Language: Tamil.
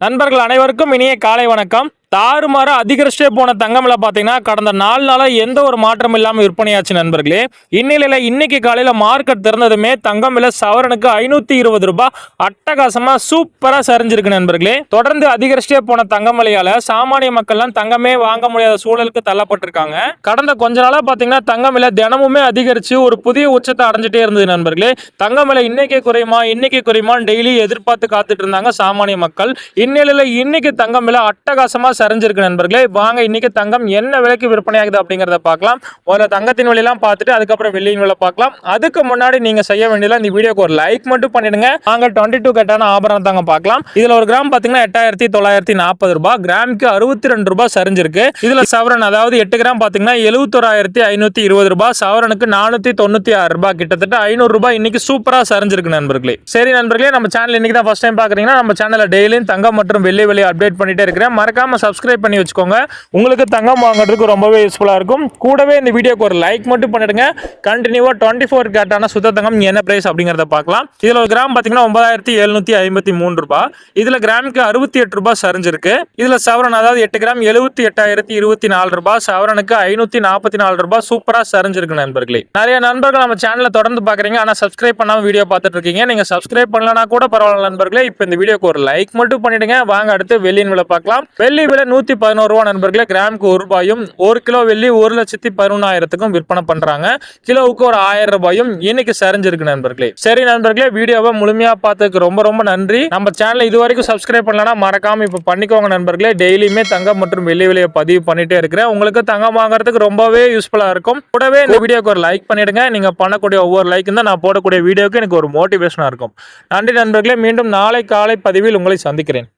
நண்பர்கள் அனைவருக்கும் இனிய காலை வணக்கம். தாறுமாற அதிகரிச்சே போன தங்கமில் பார்த்தீங்கன்னா கடந்த நாலு நாளாக எந்த ஒரு மாற்றம் இல்லாமல் விற்பனையாச்சு நண்பர்களே. இந்நிலையில் இன்னைக்கு காலையில் மார்க்கெட் திறந்ததுமே தங்கம் விலை சவரனுக்கு ஐநூற்றி இருபது ரூபாய் அட்டகாசமாக சூப்பராக சரிஞ்சிருக்கு நண்பர்களே. தொடர்ந்து அதிகரிச்சே போன தங்கம் விலையால் சாமானிய மக்கள்லாம் தங்கமே வாங்க முடியாத சூழலுக்கு தள்ளப்பட்டிருக்காங்க. கடந்த கொஞ்ச நாளாக பார்த்தீங்கன்னா தங்கம் விலை தினமுமே அதிகரித்து ஒரு புதிய உச்சத்தை அடைஞ்சிட்டே இருந்தது நண்பர்களே. தங்கம் விலை இன்னைக்கு குறையுமா இன்னைக்கு குறையுமான்னு டெய்லி எதிர்பார்த்து காத்துட்டு இருந்தாங்க சாமானிய மக்கள். இந்நிலையில் இன்னைக்கு தங்கம் விலை அட்டகாசமாக சரிஞ்சிருக்கு நண்பர்களே. வாங்க இன்றைக்கி தங்கம் என்ன விலைக்கு விற்பனையாகுது அப்படிங்கிறத பார்க்கலாம். முதல்ல தங்கத்தின் விலையெல்லாம் பார்த்துட்டு அதுக்கப்புறம் வெள்ளியின் விலை பார்க்கலாம். அதுக்கு முன்னாடி நீங்கள் செய்ய வேண்டியதில் இந்த வீடியோக்கு ஒரு லைக் மட்டும் பண்ணிடுங்க. நாங்கள் டுவெண்ட்டி டூ கட்டான ஆபரணம் தங்கம் பார்க்கலாம். இதில் ஒரு கிராம் பார்த்தீங்கன்னா எட்டாயிரத்தி தொள்ளாயிரத்தி நாற்பது ரூபாய் கிராமுக்கு அறுபத்தி ரெண்டு ரூபாய் சரிஞ்சிருக்கு. இதில் சவரன் அதாவது எட்டு கிராம் பார்த்தீங்கன்னா எழுபத்தொராயிரத்தி ஐநூற்றி இருபது ரூபாய் சவரனுக்கு நானூற்றி தொண்ணூற்றி ஆறு ரூபாய் கிட்டத்தட்ட ஐநூறு ரூபாய் இன்னைக்கு சூப்பராக சரிஞ்சிருக்கு நண்பர்களே. சரி நண்பர்களே நம்ம சேனல் இன்னைக்கு தான் ஃபர்ஸ்ட் டைம் பார்க்குறீங்கன்னா நம்ம சேனலில் டெய்லியும் தங்கம் மற்றும் வெள்ளி வெளியே அப்டேட் பண்ணிட்டே இருக்கிறேன். மறக்காம சப்ஸ்கிரைப் பண்ணி வச்சுக்கோங்க. உங்களுக்கு தங்கம் வாங்குறதுக்கு ரொம்பவே யூஸ்ஃபுல்லாக இருக்கும். கூடவே இந்த வீடியோக்கு ஒரு லைக் மட்டும் பண்ணிடுங்க. கண்டினியூவாக டுவெண்ட்டி ஃபோர் கேட்டான சுத்த தங்கம் என்ன பிரைஸ் அப்படிங்கிறத பார்க்கலாம். இதில் ஒரு கிராம் பார்த்தீங்கன்னா ஒன்பதாயிரத்தி எழுநூத்தி ஐம்பத்தி மூணு ரூபாய் இதில் கிராமுக்கு அறுபத்தி எட்டு ரூபாய் சரிஞ்சிருக்கு. இதில் சவரன் அதாவது எட்டு கிராம் எழுபத்தி எட்டாயிரத்தி இருபத்தி நாலு ரூபாய் சவரனுக்கு ஐநூற்றி நாற்பத்தி நாலு ரூபாய் சூப்பராக சரிஞ்சிருக்கு நண்பர்களே. நிறைய நண்பர்கள் நம்ம சேனலை தொடர்ந்து பார்க்குறீங்க ஆனால் சப்ஸ்கிரைப் பண்ணாம வீடியோ பார்த்துட்டு இருக்கீங்க. நீங்கள் சப்ஸ்கிரைப் பண்ணலனா கூட பரவாயில்ல நண்பர்களே. இப்போ இந்த வீடியோக்கு ஒரு லைக் மட்டும் பண்ணிடுங்க. வாங்க அடுத்து வெள்ளியின் விலை பார்க்கலாம். வெள்ளி விலை நூற்றி பதினோரு ரூபா நண்பர்களே கிராமுக்கு ஒரு ரூபாயும் ஒரு கிலோ வெள்ளி ஒரு லட்சத்தி பதினொன்றாயிரத்துக்கும் விற்பனை பண்ணுறாங்க கிலோவுக்கு ஒரு ஆயிரம் ரூபாயும் இன்னைக்கு சரிஞ்சிருக்கு நண்பர்களே. சரி நண்பர்களே வீடியோவை முழுமையாக பார்த்ததுக்கு ரொம்ப ரொம்ப நன்றி. நம்ம சேனலை இது வரைக்கும் சப்ஸ்கிரைப் பண்ணலன்னா மறக்காம இப்போ பண்ணிக்கோங்க நண்பர்களே. டெய்லியுமே தங்கம் மற்றும் வெள்ளி விலையை பதிவு பண்ணிட்டே இருக்கிறேன். உங்களுக்கு தங்கம் வாங்குறதுக்கு ரொம்பவே யூஸ்ஃபுல்லாக இருக்கும். கூடவே இந்த வீடியோக்கு ஒரு லைக் பண்ணிடுங்க. நீங்கள் பண்ணக்கூடிய ஒவ்வொரு லைக்கும் தான் நான் போடக்கூடிய வீடியோக்கு எனக்கு ஒரு மோட்டிவேஷனாக இருக்கும். நன்றி நண்பர்களே. மீண்டும் நாளை காலை பதிவில் உங்களை சந்திக்கிறேன்.